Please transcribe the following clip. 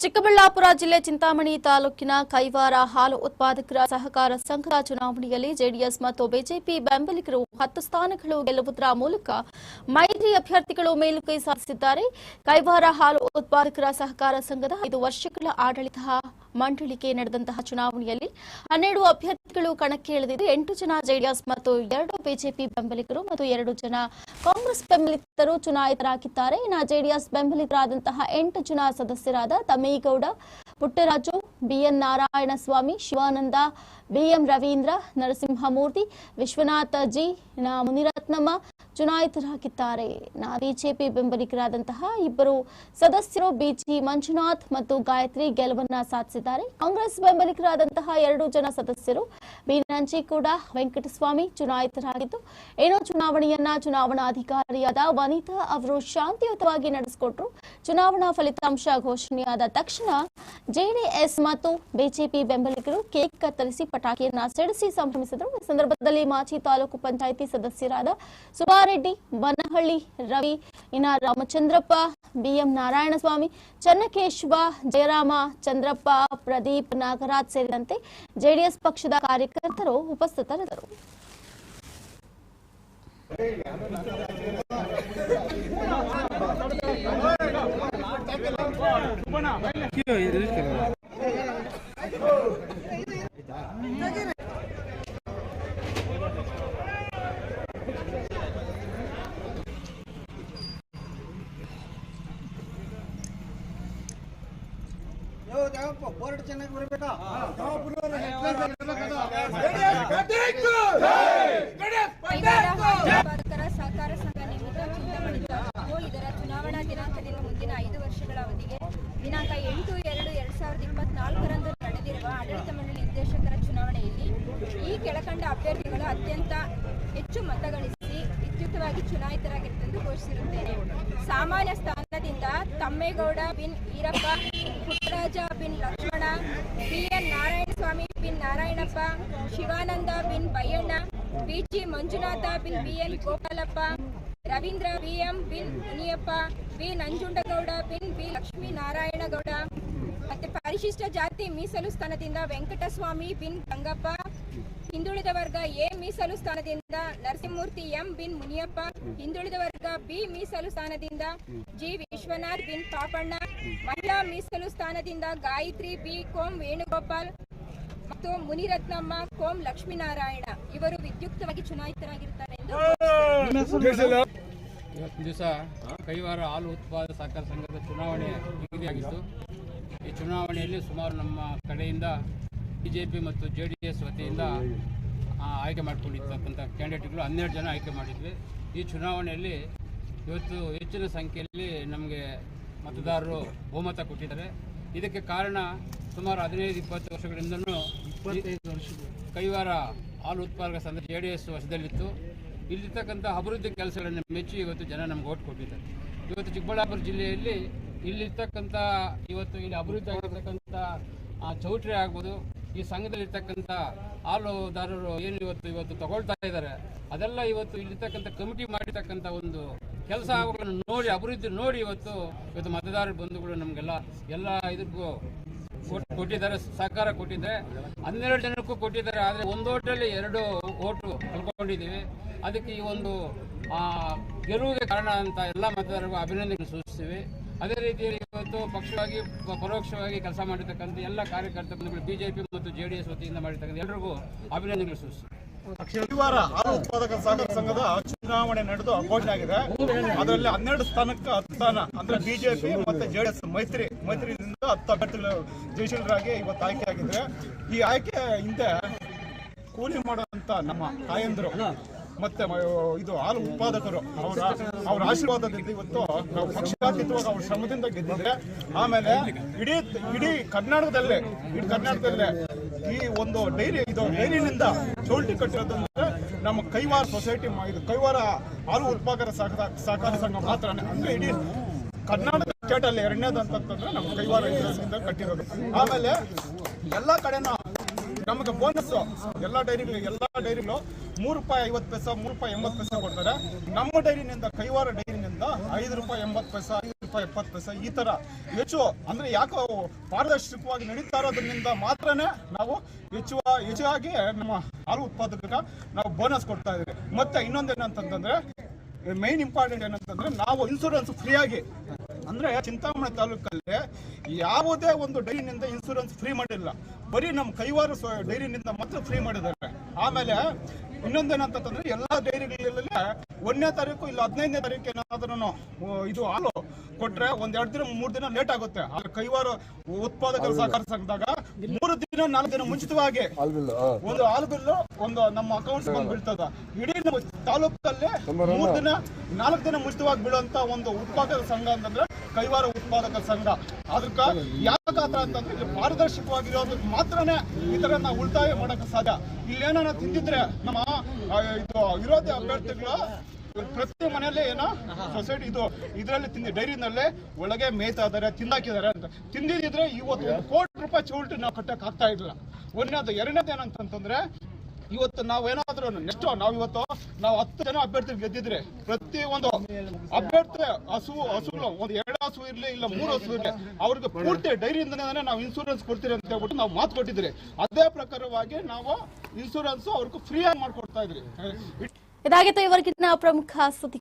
ಚಿಕ್ಕಬಳ್ಳಾಪುರ ಜಿಲ್ಲೆ ಚಿಂತಾಮಣಿ ತಾಲೂಕಿನ ಕೈವಾರ ಹಾಲು ಉತ್ಪಾದಕರ ಸಹಕಾರ ಸಂಘದ ಚುನಾವಣೆಯಲ್ಲಿ ಜೆಡಿಎಸ್ ಮತ್ತು ಬಿಜೆಪಿ ಬೆಂಬಲಿಗರು ಹತ್ತು ಸ್ಥಾನಗಳು ಗೆಲ್ಲುವುದರ ಮೂಲಕ ಮೈತ್ರಿ ಅಭ್ಯರ್ಥಿಗಳು ಮೇಲುಕೈ ಸಾಧಿಸಿದ್ದಾರೆ. ಕೈವಾರ ಹಾಲು ಉತ್ಪಾದಕರ ಸಹಕಾರ ಸಂಘದ ಐದು ವರ್ಷಗಳ ಆಡಳಿತ ಮಂಡಳಿಗೆ ನಡೆದಂತಹ ಚುನಾವಣೆಯಲ್ಲಿ ಹನ್ನೆರಡು ಅಭ್ಯರ್ಥಿಗಳು ಕಣಕ್ಕೆ ಇಳಿದಿದ್ದು ಎಂಟು ಜನ ಜೆಡಿಎಸ್ ಮತ್ತು ಎರಡು ಬಿಜೆಪಿ ಬೆಂಬಲಿಗರು ಮತ್ತು ಎರಡು ಜನ ಕಾಂಗ್ರೆಸ್ ಬೆಂಬಲಿತರು ಚುನಾಯಿತರಾಗಿದ್ದಾರೆ. ಇನ್ನು ಜೆಡಿಎಸ್ ಬೆಂಬಲಿತರಾದಂತಹ ಎಂಟು ಜನ ಸದಸ್ಯರಾದ Thamegowda Puttaraju, B N Narayanaswamy, Shivananda, B M Ravindra, Narasimhamurthy, Vishwanatha G Muniratnamma ಚುನಾಯಿತರಾಗಿದ್ದಾರೆ. ನಾ ಬಿಜೆಪಿ ಬೆಂಬಲಿಗರಾದಂತಹ ಇಬ್ಬರು ಸದಸ್ಯರು ಬಿಜಿ ಮಂಜುನಾಥ್ ಮತ್ತು ಗಾಯತ್ರಿ ಗೆಲುವನ್ನ ಸಾಧಿಸಿದ್ದಾರೆ. ಕಾಂಗ್ರೆಸ್ ಬೆಂಬಲಿಗರಾದಂತಹ ಎರಡು ಜನ ಸದಸ್ಯರು ಬಿ ಕೂಡ ವೆಂಕಟಸ್ವಾಮಿ ಚುನಾಯಿತರಾಗಿದ್ದು, ಏನೋ ಚುನಾವಣೆಯನ್ನ ಚುನಾವಣಾಧಿಕಾರಿಯಾದ ವನಿತಾ ಅವರು ಶಾಂತಿಯುತವಾಗಿ ನಡೆಸಿಕೊಟ್ರು. ಚುನಾವಣಾ ಫಲಿತಾಂಶ ಘೋಷಣೆಯಾದ ತಕ್ಷಣ ಜೆಡಿಎಸ್ ಮತ್ತು ಬಿಜೆಪಿ ಬೆಂಬಲಿಗರು ಕೇಕ್ ಕತ್ತರಿಸಿ ಪಟಾಕಿಯನ್ನ ಸಿಡಿಸಿ ಸಂಭ್ರಮಿಸಿದರು. ಈ ಸಂದರ್ಭದಲ್ಲಿ ಮಾಜಿ ತಾಲೂಕು ಪಂಚಾಯಿತಿ ಸದಸ್ಯರಾದ ಸುಬ್ಬಾರೆಡ್ಡಿ ಬನಹಳ್ಳಿ ರವಿ, ಇನ್ನ ರಾಮಚಂದ್ರಪ್ಪ, ಬಿಎಂ ನಾರಾಯಣಸ್ವಾಮಿ, ಚನ್ನಕೇಶವ, ಜಯರಾಮ, ಚಂದ್ರಪ್ಪ, ಪ್ರದೀಪ್ ನಾಗರಾಜ್ ಸೇರಿದಂತೆ ಜೆಡಿಎಸ್ ಪಕ್ಷದ ಕಾರ್ಯಕರ್ತರು ಉಪಸ್ಥಿತರಿದ್ದರು. ಚೆನ್ನಾಗಿ ಬರಬೇಕಾ ಸಹಕಾರ ಸಂಘ ನಿಮಿತ್ತ ಚಿಂತಾಮಣಿ ಇದರ ಚುನಾವಣಾ ದಿನಾಂಕದಿಂದ ಮುಂದಿನ ಐದು ವರ್ಷಗಳ ಅವಧಿಗೆ ದಿನಾಂಕ ಎಂಟು, ಎರಡು, ಎರಡ್ ಸಾವಿರದ ಇಪ್ಪತ್ನಾಲ್ಕರಂದು ನಡೆದಿರುವ ಆಡಳಿತ ಮಂಡಳಿ ನಿರ್ದೇಶಕರ ಚುನಾವಣೆಯಲ್ಲಿ ಈ ಕೆಳಕಂಡ ಅಭ್ಯರ್ಥಿಗಳು ಅತ್ಯಂತ ಹೆಚ್ಚು ಮತಗಳಿಸಿ ವಿದ್ಯುಕ್ತವಾಗಿ ಚುನಾಯಿತರಾಗಿರುತ್ತೆಂದು ಘೋಷಿಸಿರುತ್ತೇನೆ. ಸಾಮಾನ್ಯ ಸ್ಥಾನದಿಂದ ತಮ್ಮೇಗೌಡ ಬಿನ್ ಈರಪ್ಪ, ಪುಟ್ಟರಾಜ ಬಿನ್ ಲಕ್ಷ್ಮಣ ಬಿ ಎನ್ ನಾರಾಯಣಸ್ವಾಮಿ ಬಿನ್ ನಾರಾಯಣಪ್ಪ, ಶಿವಾನಂದ ಬಿನ್ Bayyanna B G Manjunatha bin B B N Gopalappa, Ravindra B M bin Muniyappa B Nanjundagowda ಬಿನ್ ಬಿ ಲಕ್ಷ್ಮೀನಾರಾಯಣಗೌಡ ಮತ್ತೆ ಪರಿಶಿಷ್ಟ ಜಾತಿ ಮೀಸಲು ಸ್ಥಾನದಿಂದ ವೆಂಕಟಸ್ವಾಮಿ ಬಿನ್ ಗಂಗಪ್ಪ ಹಿಂದುಳಿದ ವರ್ಗ ಎ ಮೀಸಲು ಸ್ಥಾನದಿಂದ ನರಸಿಂಹಮೂರ್ತಿ ಎಂ ಬಿನ್ ಮುನಿಯಪ್ಪ, ಹಿಂದುಳಿದ ವರ್ಗ ಬಿ ಮೀಸಲು ಸ್ಥಾನದಿಂದ ಜಿ ವಿಶ್ವನಾಥ್ ಬಿನ್ ಪಾಪಣ್ಣ, ಮಹಿಳಾ ಮೀಸಲು ಸ್ಥಾನದಿಂದ ಗಾಯತ್ರಿ ಬಿ ಕೋಂ ವೇಣುಗೋಪಾಲ್ ಮತ್ತು ಮುನಿರತ್ನಮ್ಮ ಕೋಂ ಲಕ್ಷ್ಮೀನಾರಾಯಣ. ಇವರು ವಿದ್ಯುಕ್ತವಾಗಿ ಚುನಾಯಿತರಾಗಿರುತ್ತಾರೆ ಎಂದು ದಿವಸ ಕೈವಾರ ಹಾಲು ಉತ್ಪಾದಕ ಸಹಕಾರ ಸಂಘದ ಚುನಾವಣೆ ನಿಗದಿಯಾಗಿತ್ತು ಈ ಚುನಾವಣೆಯಲ್ಲಿ ಸುಮಾರು ನಮ್ಮ ಕಡೆಯಿಂದ ಬಿ ಜೆ ಪಿ ಮತ್ತು ಜೆ ಡಿ ಎಸ್ ವತಿಯಿಂದ ಆಯ್ಕೆ ಮಾಡಿಕೊಂಡಿರ್ತಕ್ಕಂಥ ಕ್ಯಾಂಡಿಡೇಟ್ಗಳು ಹನ್ನೆರಡು ಜನ ಆಯ್ಕೆ ಮಾಡಿದ್ವಿ. ಈ ಚುನಾವಣೆಯಲ್ಲಿ ಇವತ್ತು ಹೆಚ್ಚಿನ ಸಂಖ್ಯೆಯಲ್ಲಿ ನಮಗೆ ಮತದಾರರು ಬಹುಮತ ಕೊಟ್ಟಿದ್ದಾರೆ. ಇದಕ್ಕೆ ಕಾರಣ ಸುಮಾರು ಹದಿನೈದು ಇಪ್ಪತ್ತು ವರ್ಷಗಳಿಂದಲೂ ಕೈವಾರ ಹಾಲು ಉತ್ಪಾದಕ ಸಂಘ ಜೆ ಡಿ ಎಸ್ ವಶದಲ್ಲಿತ್ತು. ಇಲ್ಲಿರ್ತಕ್ಕಂಥ ಅಭಿವೃದ್ಧಿ ಕೆಲಸಗಳನ್ನು ಮೆಚ್ಚಿ ಇವತ್ತು ಜನ ನಮ್ಗೆ ಓಟ್ ಕೊಟ್ಟಿದ್ದಾರೆ. ಇವತ್ತು ಚಿಕ್ಕಬಳ್ಳಾಪುರ ಜಿಲ್ಲೆಯಲ್ಲಿ ಇಲ್ಲಿರ್ತಕ್ಕಂಥ ಇವತ್ತು ಇಲ್ಲಿ ಅಭಿವೃದ್ಧಿ ಆಗಿರ್ತಕ್ಕಂಥ ಚೌಟ್ರಿ ಆಗ್ಬೋದು ಈ ಸಂಘದಲ್ಲಿರ್ತಕ್ಕಂಥ ಹಾಲುದಾರರು ಏನು ಇವತ್ತು ಇವತ್ತು ತಗೊಳ್ತಾ ಇದ್ದಾರೆ, ಅದೆಲ್ಲ ಇವತ್ತು ಇಲ್ಲಿರ್ತಕ್ಕಂಥ ಕಮಿಟಿ ಮಾಡಿರ್ತಕ್ಕಂಥ ಒಂದು ಕೆಲಸ ಅವುಗಳನ್ನು ನೋಡಿ, ಅಭಿವೃದ್ಧಿ ನೋಡಿ ಇವತ್ತು ಇವತ್ತು ಮತದಾರರ ಬಂಧುಗಳು ನಮಗೆಲ್ಲ ಎಲ್ಲ ಇದಕ್ಕೂ ಕೊಟ್- ಕೊಟ್ಟಿದ್ದಾರೆ, ಸಹಕಾರ ಕೊಟ್ಟಿದ್ದಾರೆ. ಹನ್ನೆರಡು ಜನಕ್ಕೂ ಕೊಟ್ಟಿದ್ದಾರೆ, ಆದರೆ ಒಂದು ಓಟಲ್ಲಿ ಎರಡು ಓಟು ಕಳ್ಕೊಂಡಿದ್ದೀವಿ. ಅದಕ್ಕೆ ಈ ಒಂದು ಗೆಲುವಿಗೆ ಕಾರಣ ಅಂತ ಎಲ್ಲ ಮತದಾರರಿಗೂ ಅಭಿನಂದನೆ ಸೂಚಿಸ್ತೀವಿ ಅದೇ ರೀತಿಯಲ್ಲಿ ಇವತ್ತು ಪಕ್ಷವಾಗಿ, ಪರೋಕ್ಷವಾಗಿ ಕೆಲಸ ಮಾಡಿರ್ತಕ್ಕಂಥ ಎಲ್ಲ ಕಾರ್ಯಕರ್ತ ಬಿಜೆಪಿ ಮತ್ತು ಜೆ ಡಿ ಎಸ್ ವತಿಯಿಂದ ಮಾಡಿರ್ತಕ್ಕಂಥ ಎಲ್ಲರಿಗೂ ಅಭಿನಂದನೆಗಳು ಸೂಚಿಸಿ ಶನಿವಾರ ಹಾಲು ಉತ್ಪಾದಕ ಸಹಕಾರ ಸಂಘದ ಚುನಾವಣೆ ನಡೆದು ಘೋಷಣೆ ಆಗಿದೆ. ಅದರಲ್ಲಿ ಹನ್ನೆರಡು ಸ್ಥಾನಕ್ಕೆ ಹತ್ತು ಸ್ಥಾನ, ಅಂದ್ರೆ ಬಿಜೆಪಿ ಮತ್ತೆ ಜೆಡಿಎಸ್ ಮೈತ್ರಿ ಮೈತ್ರಿಯಿಂದ ಹತ್ತು ಅಭ್ಯರ್ಥಿಗಳು ಜಯಶೀಲರಾಗಿ ಇವತ್ತು ಆಯ್ಕೆ ಆಗಿದ್ರೆ, ಈ ಆಯ್ಕೆ ಹಿಂದೆ ಕೂಲಿ ಮಾಡುವಂತ ನಮ್ಮ ತಾಯಂದ್ರು ಮತ್ತೆ ಇದು ಹಾಲು ಉತ್ಪಾದಕರು ಅವರ ಅವರ ಆಶೀರ್ವಾದದಿಂದ ಇವತ್ತು ನಾವು ಪಕ್ಷಾತೀತವಾಗಿ ಅವ್ರ ಶ್ರಮದಿಂದ ಗೆದ್ದಿದ್ರೆ, ಆಮೇಲೆ ಇಡೀ ಇಡೀ ಕರ್ನಾಟಕದಲ್ಲೇ ಇಡೀ ಕರ್ನಾಟಕದಲ್ಲೇ ಈ ಒಂದು ಡೈರಿ, ಇದು ಡೈರಿನಿಂದ ಚೌಲ್ಟಿ ಕಟ್ಟಿರೋದಂದ್ರೆ ನಮ್ಮ ಕೈವಾರ ಸೊಸೈಟಿ ಇದು ಕೈವಾರ ಹಾಲು ಉತ್ಪಾದಕರ ಸಹಕಾರ ಸಂಘ ಮಾತ್ರ ಅಂದ್ರೆ ಇಡೀ ಕರ್ನಾಟಕ ಸ್ಟೇಟ್ ಅಲ್ಲಿ ಎರಡನೇದು ಅಂತಂತಂದ್ರೆ ನಮ್ಮ ಕೈವಾರ ಕಟ್ಟಿರೋದು. ಆಮೇಲೆ ಎಲ್ಲಾ ಕಡೆನೂ ನಮಗೆ ಬೋನಸ್ ಎಲ್ಲ ಡೈರಿಗಳು ಎಲ್ಲ ಡೈರಿಗಳು ಮೂರು ರೂಪಾಯಿ ಐವತ್ತು ಪೈಸಾ, ಮೂರು ರೂಪಾಯಿ ಎಂಬತ್ತು ಪೈಸಾ ಕೊಡ್ತಾರೆ. ನಮ್ಮ ಡೈರಿನಿಂದ ಕೈವಾರ ಡೈರಿನಿಂದ ಐದು ರೂಪಾಯಿ ಎಂಬತ್ತು ಪೈಸಾ, ಐದು ರೂಪಾಯಿ ಎಪ್ಪತ್ತು ಪೈಸೆ ಈ ತರ ಹೆಚ್ಚು, ಅಂದ್ರೆ ಯಾಕೋ ಪಾರದರ್ಶಕವಾಗಿ ನಡೀತಾ ಇರೋದ್ರಿಂದ ಮಾತ್ರನೇ ನಾವು ಹೆಚ್ಚು, ಹೆಚ್ಚಾಗಿ ನಮ್ಮ ಹಾಲು ಉತ್ಪಾದಕರ ನಾವು ಬೋನಸ್ ಕೊಡ್ತಾ ಇದ್ದೀವಿ. ಮತ್ತೆ ಇನ್ನೊಂದೇನಂತಂದ್ರೆ ಮೈನ್ ಇಂಪಾರ್ಟೆಂಟ್ ಏನಂತಂದ್ರೆ ನಾವು ಇನ್ಸೂರೆನ್ಸ್ ಫ್ರೀ ಆಗಿ, ಅಂದ್ರೆ ಚಿಂತಾಮಣಿ ತಾಲೂಕಲ್ಲಿ ಯಾವುದೇ ಒಂದು ಡೈರಿನಿಂದ ಇನ್ಸೂರೆನ್ಸ್ ಫ್ರೀ ಮಾಡಿಲ್ಲ. ಬರೀ ನಮ್ಮ ಕೈವಾರ ಡೈರಿನಿಂದ ಮಾತ್ರ ಫ್ರೀ ಮಾಡಿದ್ದಾರೆ. ಆಮೇಲೆ ಇನ್ನೊಂದೇನಂತಂದ್ರೆ ಎಲ್ಲಾ ಡೈರಿಗಳಲ್ಲಿ ಒಂದನೇ ತಾರೀಕು ಇಲ್ಲ ಹದಿನೈದನೇ ತಾರೀಕು ಏನಾದ್ರೂ ಇದು ಹಾಲು ಕೊಟ್ರೆ ಒಂದ್ ಎರಡು ದಿನ ಮೂರ್ ದಿನ ಲೇಟ್ ಆಗುತ್ತೆ. ಆ ಕೈವಾರ ಉತ್ಪಾದಕರ ಸಹಕಾರ ಸಂಘದಾಗ ಮೂರು ದಿನ ನಾಲ್ಕು ದಿನ ಮುಂಚಿತವಾಗಿ ಒಂದು ಹಾಲು ಬಿಲ್ಲು ಒಂದು ನಮ್ಮ ಅಕೌಂಟ್ಸ್ ಬಂದು ಬೀಳ್ತದ. ಇಡೀ ನಮ್ಮ ತಾಲೂಕಲ್ಲಿ ಮೂರು ದಿನ ನಾಲ್ಕು ದಿನ ಮುಂಚಿತವಾಗಿ ಬೀಳುವಂತ ಒಂದು ಉತ್ಪಾದಕ ಸಂಘ ಅಂತಂದ್ರೆ ಕೈವಾರ ಉತ್ಪಾದಕ ಸಂಘ. ಅದಕ್ಕ ಯಾಕಾತ್ರ ಅಂತಂದ್ರೆ ಇಲ್ಲಿ ಪಾರದರ್ಶಕವಾಗಿರೋದಕ್ಕೆ ಮಾತ್ರನೇ ತರ ನಾವು ಉಳಿತಾಯ ಮಾಡಕ್ಕೆ ಸಾಧ್ಯ. ಇಲ್ಲೇನ ತಿಂದಿದ್ರೆ ನಮ್ಮ ಇದು ವಿರೋಧಿ ಅಭ್ಯರ್ಥಿಗಳು ಪ್ರತಿ ಮನೆಯಲ್ಲೇ ಏನೋ ಸೊಸೈಟಿ ಇದು ಇದರಲ್ಲಿ ತಿಂದಿ, ಡೈರಿನಲ್ಲೇ ಒಳಗೆ ಮೇಯ್ತಾ ಇದಾರೆ ತಿಂದಾಕಿದ್ದಾರೆ ಅಂತ. ತಿಂದಿದ್ರೆ ಇವತ್ತು ಒಂದು ಕೋಟಿ ರೂಪಾಯಿ ಚೌಲ್ಟಿ ನಾವು ಕಟ್ಟಕ್ ಆಗ್ತಾ ಇಲ್ಲ ಒಂದನೇದು ಎರಡನೇದು ಏನಂತಂದ್ರೆ ಇವತ್ತು ನಾವೇನಾದ್ರೂ ನೆಕ್ಸ್ಟ್ ನಾವು ಇವತ್ತು ನಾವು ಹತ್ತು ಜನ ಅಭ್ಯರ್ಥಿ ಗೆದ್ದಿದ್ರೆ ಪ್ರತಿ ಒಂದು ಅಭ್ಯರ್ಥಿ ಹಸು, ಹಸುಗಳು, ಒಂದು ಎರಡು ಹಸು ಇರ್ಲಿ ಇಲ್ಲ ಮೂರು ಹಸು ಇರಲಿ, ಅವ್ರಿಗೆ ಪೂರ್ತಿ ಡೈರಿಯಿಂದನೇ ನಾವು ಇನ್ಸೂರೆನ್ಸ್ ಕೊಡ್ತೀರಿ ಅಂತ ಹೇಳ್ಬಿಟ್ಟು ನಾವು ಮಾತು ಕೊಟ್ಟಿದ್ರಿ ಅದೇ ಪ್ರಕಾರವಾಗಿ ನಾವು ಇನ್ಸೂರೆನ್ಸ್ ಅವ್ರಿಗೆ ಫ್ರೀ ಆಗಿ ಮಾಡ್ಕೊಡ್ತಾ ಇದ್ರಿ ಇದಾಗಿತ್ತು ಇವರಿಗಿನ್ನ ಪ್ರಮುಖ ಸುದ್ದಿ.